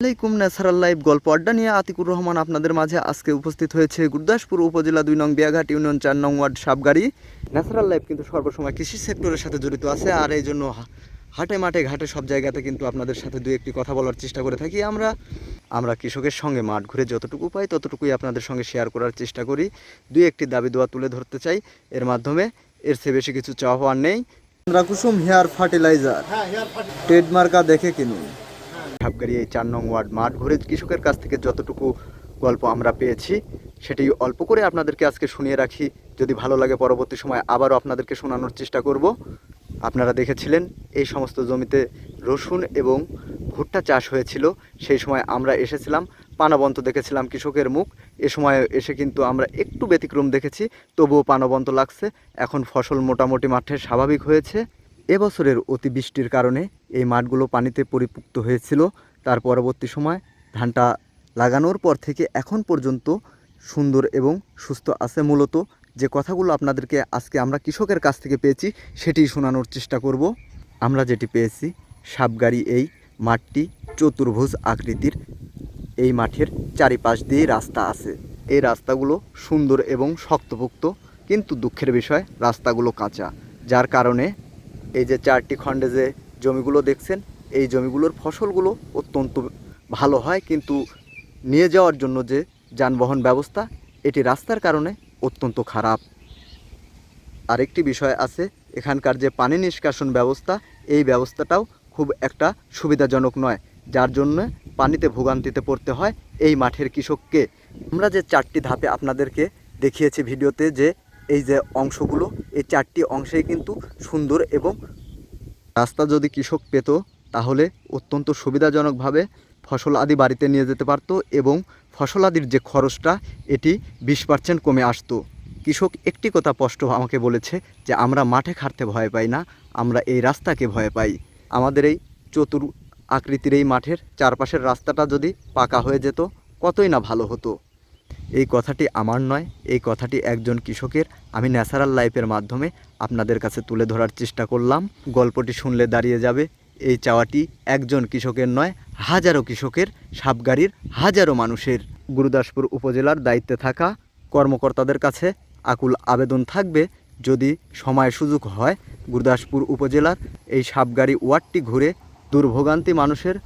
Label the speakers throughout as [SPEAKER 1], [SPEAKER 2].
[SPEAKER 1] আলাইকুম natural life গল্প আড্ডা নিয়ে আতিকুর রহমান আপনাদের মাঝে আজকে উপস্থিত হয়েছে গুরদাসপুর উপজেলা দুই নং বিয়াঘাট ইউনিয়ন চার নং ওয়ার্ড সাবগাড়ি ন্যাচারাল লাইফ কিন্তু সর্বসময় কৃষি সেক্টরের সাথে জড়িত আছে আর এই জন্য হা- হাটে মাঠে ঘাটে সব জায়গাতে কিন্তু আপনাদের সাথে দুই একটি কথা বলার চেষ্টা করে থাকি আমরা। আমরা কৃষকের সঙ্গে মাঠ ঘুরে যতটুকু পাই ততটুকুই আপনাদের সঙ্গে শেয়ার করার চেষ্টা করি। দুই একটি দাবি দোয়া তুলে ধরতে চাই। এর মাধ্যমে এর চেয়ে বেশি কিছু চাওয়া পাওয়ার নেই। কুসুম হেয়ার ফার্টিলাইজার। ট্রেডমার্কা দেখে কিনুন। সাবগাড়ি এই চার নং ওয়ার্ড মাঠ ঘুরে কৃষকের কাছ থেকে যতটুকু গল্প আমরা পেয়েছি সেটি অল্প করে আপনাদেরকে আজকে শুনিয়ে রাখি। যদি ভালো লাগে পরবর্তী সময় আবারও আপনাদেরকে শোনানোর চেষ্টা করব। আপনারা দেখেছিলেন, এই সমস্ত জমিতে রসুন এবং ভুট্টা চাষ হয়েছিল। সেই সময় আমরা এসেছিলাম, পানাবন্ত দেখেছিলাম কৃষকের মুখ। এ সময় এসে কিন্তু আমরা একটু ব্যতিক্রম দেখেছি, তবুও পানাবন্ত লাগছে। এখন ফসল মোটামুটি মাঠে স্বাভাবিক হয়েছে। এবছরের অতিবৃষ্টির কারণে এই মাঠগুলো পানিতে পরিপুক্ত হয়েছিল। তার পরবর্তী সময় ধানটা লাগানোর পর থেকে এখন পর্যন্ত সুন্দর এবং সুস্থ আছে মূলত। যে কথাগুলো আপনাদেরকে আজকে আমরা কৃষকের কাছ থেকে পেয়েছি, সেটি শোনানোর চেষ্টা করব। আমরা যেটি পেয়েছি সাবগাড়ি এই মাঠটি চতুর্ভুজ আকৃতির। এই মাঠের চারিপাশ দিয়ে রাস্তা আছে। এই রাস্তাগুলো সুন্দর এবং শক্তপোক্ত, কিন্তু দুঃখের বিষয়, রাস্তাগুলো কাঁচা, যার কারণে এই যে চারটি খণ্ডে যে জমিগুলো দেখছেন, এই জমিগুলোর ফসলগুলো অত্যন্ত ভালো হয়, কিন্তু নিয়ে যাওয়ার জন্য যে যানবাহন ব্যবস্থা, এটি রাস্তার কারণে অত্যন্ত খারাপ। আরেকটি বিষয় আছে, এখানকার যে পানি নিষ্কাশন ব্যবস্থা, এই ব্যবস্থাটাও খুব একটা সুবিধাজনক নয়। যার জন্য পানিতে ভোগান্তিতে পড়তে হয় এই মাঠের কৃষককে। আমরা যে চারটি ধাপে আপনাদেরকে দেখিয়েছি ভিডিওতে যে এই যে অংশগুলো এই চারটি অংশেই কিন্তু সুন্দর এবং রাস্তা যদি কৃষক পেত, তাহলে অত্যন্ত সুবিধাজনকভাবে ফসল আদি বাড়িতে নিয়ে যেতে পারতো এবং ফসল আদির যে খরচটা, এটি বিশ পার্সেন্ট কমে আসতো। কৃষক একটি কথা স্পষ্ট আমাকে বলেছে যে, আমরা মাঠে খাটতে ভয় পাই না, আমরা এই রাস্তাকে ভয় পাই। আমাদের এই চতুর আকৃতির এই মাঠের চারপাশের রাস্তাটা যদি পাকা হয়ে যেত, কতই না ভালো হতো। এই কথাটি আমার নয়, এই কথাটি একজন কৃষকের। আমি ন্যাচারাল লাইফের মাধ্যমে আপনাদের কাছে তুলে ধরার চেষ্টা করলাম। গল্পটি শুনলে দাঁড়িয়ে যাবে। এই চাওয়াটি একজন কৃষকের নয়, হাজারো কৃষকের সাবগাড়ির হাজারো মানুষের। গুরুদাসপুর উপজেলার দায়িত্বে থাকা কর্মকর্তাদের কাছে আকুল আবেদন থাকবে। যদি সময় সুযোগ হয়, গুরুদাসপুর উপজেলার এই সাবগাড়ি ওয়ার্ডটি ঘুরে দুর্ভোগান্তি মানুষের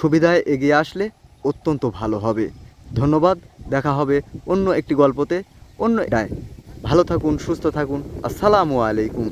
[SPEAKER 1] সুবিধায় এগিয়ে আসলে অত্যন্ত ভালো হবে। ধন্যবাদ দেখা হবে অন্য একটি গল্পতে অন্য ডায় ভালো থাকুন সুস্থ থাকুন আসসালামু আলাইকুম।